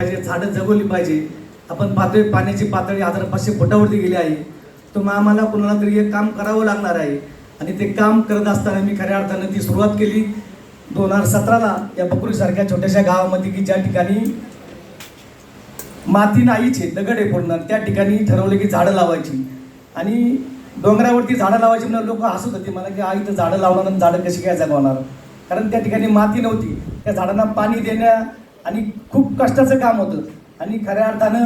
पाहिजे झाडं जगवली पाहिजे. आपण पातळी पाण्याची पातळी हजार पाचशे फुटावरती गेली आहे. तर मग आम्हाला कुणाला तरी एक काम करावं लागणार आहे. आणि ते काम करत असताना मी खऱ्या अर्थानं ती सुरुवात केली. दोन हजार सतराला या बकरीसारख्या छोट्याशा गावामध्ये की ज्या ठिकाणी माती नाहीचे दगड आहे पूर्ण त्या ठिकाणी ठरवलं की झाडं लावायची. आणि डोंगरावरती झाडं लावायची म्हणून लोक हसत होते. मला की आई तर झाडं लावणार आणि झाडं कशी काय जगवणार? कारण त्या ठिकाणी माती नव्हती. त्या झाडांना पाणी देण्या आणि खूप कष्टाचं काम होतं. आणि खऱ्या अर्थानं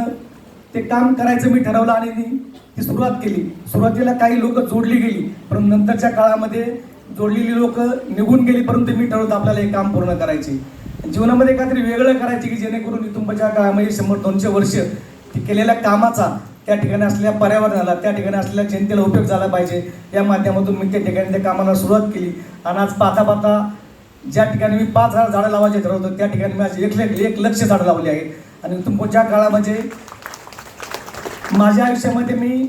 ते काम करायचं मी ठरवलं आणि मी ती सुरुवात केली. सुरुवातीला काही लोक जोडली गेली परंतु नंतरच्या काळामध्ये जोडलेली लोक निघून गेली परंतु मी ठरवतो आपल्याला हे काम पूर्ण करायचे. जीवनामध्ये काहीतरी वेगळं करायचे की जेणेकरून इथुंबच्या काळामध्ये शंभर दोनशे वर्ष केलेल्या कामाचा त्या ठिकाणी असलेल्या पर्यावरणाला त्या ठिकाणी असलेल्या जनतेला उपयोग झाला पाहिजे. या माध्यमातून मी त्या ठिकाणी त्या कामाला सुरुवात केली. आणि आज पाहता पाहता ज्या ठिकाणी मी पाच हजार झाडं लावायचे ठरवतो त्या ठिकाणी मी आज एक एक एक लक्ष झाडं लावली आहेत आणि तुमच्या काळामध्ये माझ्या आयुष्यामध्ये मी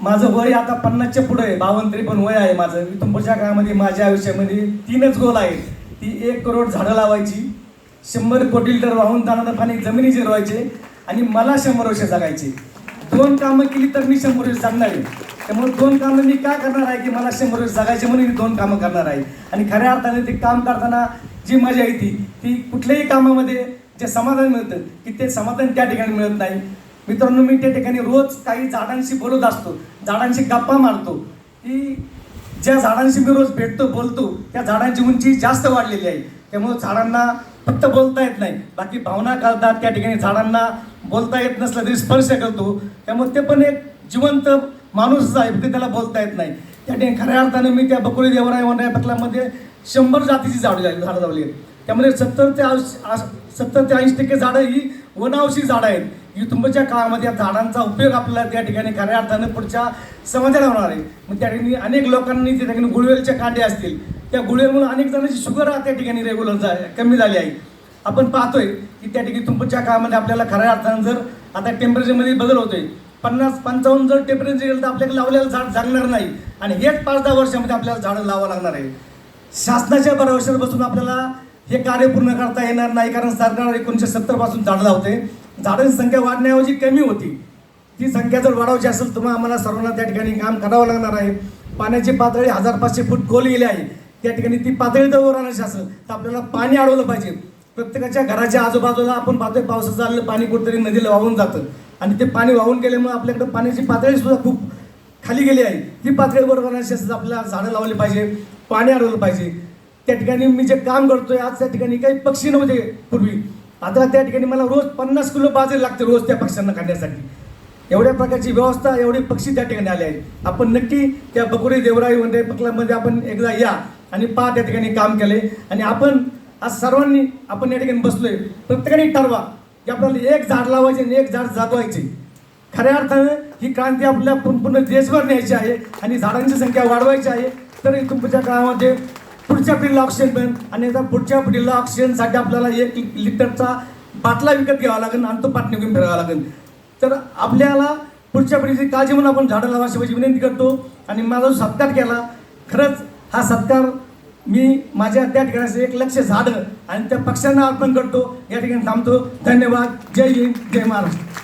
माझं वय आता पन्नासच्या पुढे आहे बावन्न तरी पण वय आहे माझं. मी तुमच्या काळामध्ये माझ्या आयुष्यामध्ये तीनच गोल आहेत. ती एक करोड झाडं लावायची शंभर कोटी लिटर वाहून जाणारं पाणी जमिनी जिरवायचे आणि मला शंभर वर्ष जगायचे. दोन कामं केली तर मी शंभर वर्ष जगणार आहे. त्यामुळे दोन कामं मी काय करणार आहे की मला शंभर वर्ष जगायचे म्हणून मी दोन कामं करणार आहे. आणि खऱ्या अर्थाने ते काम करताना जी मजा येते ती कुठल्याही कामामध्ये जे समाधान मिळतं की ते समाधान त्या ठिकाणी मिळत नाही. मित्रांनो मी त्या ठिकाणी रोज काही झाडांशी बोलत असतो. झाडांशी गप्पा मारतो. की ज्या झाडांशी मी रोज भेटतो बोलतो त्या झाडांची उंची जास्त वाढलेली आहे. त्यामुळे झाडांना फक्त बोलता येत नाही. बाकी भावना कळतात त्या ठिकाणी झाडांना. बोलता येत नसलं तरी स्पर्श करतो. त्यामुळे ते पण एक जिवंत माणूसच आहे ते त्याला बोलता येत नाही. त्या ठिकाणी खऱ्या अर्थानं मी त्या बकुळी देवराय वनराय पटलामध्ये शंभर जातीची झाडं लावली झाडं लावली आहेत. त्यामध्ये सत्तर ते सत्तर ते ऐंशी टक्के झाडं ही वनावशी झाडं आहेत. युतुंबच्या काळामध्ये या झाडांचा उपयोग आपल्याला त्या ठिकाणी खऱ्या अर्थानं पुढच्या समाजाला होणार आहे. मग त्या ठिकाणी अनेक लोकांनी त्या ठिकाणी गुळवेलच्या कांडे असतील. त्या गुळवेलमुळे अनेक जणांची शुगर त्या ठिकाणी रेग्युलर कमी झाली आहे. आपण पाहतोय की त्या ठिकाणी तुमच्या काळामध्ये आपल्याला खऱ्या अर्थानं जर आता टेम्परेचरमध्ये बदल होतोय पन्नास पंचावन्न जर टेम्परेचर गेलं तर आपल्याकडे लावलेलं झाड जगणार नाही. आणि हेच पाच दहा वर्षामध्ये आपल्याला झाडं लावावं लागणार आहे. शासनाच्या भरवशावर बसून आपल्याला हे कार्य पूर्ण करता येणार नाही कारण सरकार एकोणीसशे सत्तरपासून झाडं लावते. झाडांची संख्या वाढण्याऐवजी कमी होती. ती संख्या जर वाढवायची असेल तर मग आम्हाला सर्वांना त्या ठिकाणी काम करावं लागणार आहे. पाण्याची पातळी हजार पाचशे फूट खोल गेली आहे. त्या ठिकाणी ती पातळी जर वर आणायची असेल तर आपल्याला पाणी अडवलं पाहिजे. प्रत्येकाच्या घराच्या आजूबाजूला आपण पाहतोय पावसाचं आलेलं पाणी कुठेतरी नदीला वाहून जातं. आणि ते पाणी वाहून गेल्यामुळे आपल्याकडे पाण्याची पातळी सुद्धा खूप खाली गेली आहे. ती पातळी बरोबर करण्यासाठी आपल्याला झाडं लावली पाहिजे पाणी अडवलं पाहिजे. त्या ठिकाणी मी जे काम करतोय आज त्या ठिकाणी काही पक्षी नव्हते पूर्वी. आता त्या ठिकाणी मला रोज पन्नास किलो बाजरी लागते रोज त्या पक्ष्यांना खाण्यासाठी. एवढ्या प्रकारची व्यवस्था एवढे पक्षी त्या ठिकाणी आले आहेत. आपण नक्की त्या बकुरी देवराई वनराई पकलामध्ये आपण एकदा या आणि पहा त्या ठिकाणी काम केले आणि आपण आज सर्वांनी आपण या ठिकाणी बसलोय. प्रत्येकाने ठरवा की आपल्याला एक झाड लावायचे आणि एक झाड जागवायचे. खऱ्या अर्थानं ही क्रांती आपल्या पूर्ण पूर्ण देशभर न्यायची आहे आणि झाडांची संख्या वाढवायची आहे. तर तुमच्या काळामध्ये पुढच्या पिढीला ऑक्सिजन मिळेल आणि आता पुढच्या पिढीला ऑक्सिजनसाठी आपल्याला एक लिटरचा बाटला विकत घ्यावा लागेल आणि तो पाटणी घेऊन फिरावा लागेल. तर आपल्याला पुढच्या पिढीची काळजी म्हणून आपण झाडं लावाशी विनंती करतो. आणि माझा जो सत्कार केला खरंच हा सत्कार मी माझ्या त्या ठिकाणी एक लक्ष झालं आणि त्या पक्ष्यांना अर्पण करतो. या ठिकाणी थांबतो. धन्यवाद. जय हिंद. जय महाराष्ट्र.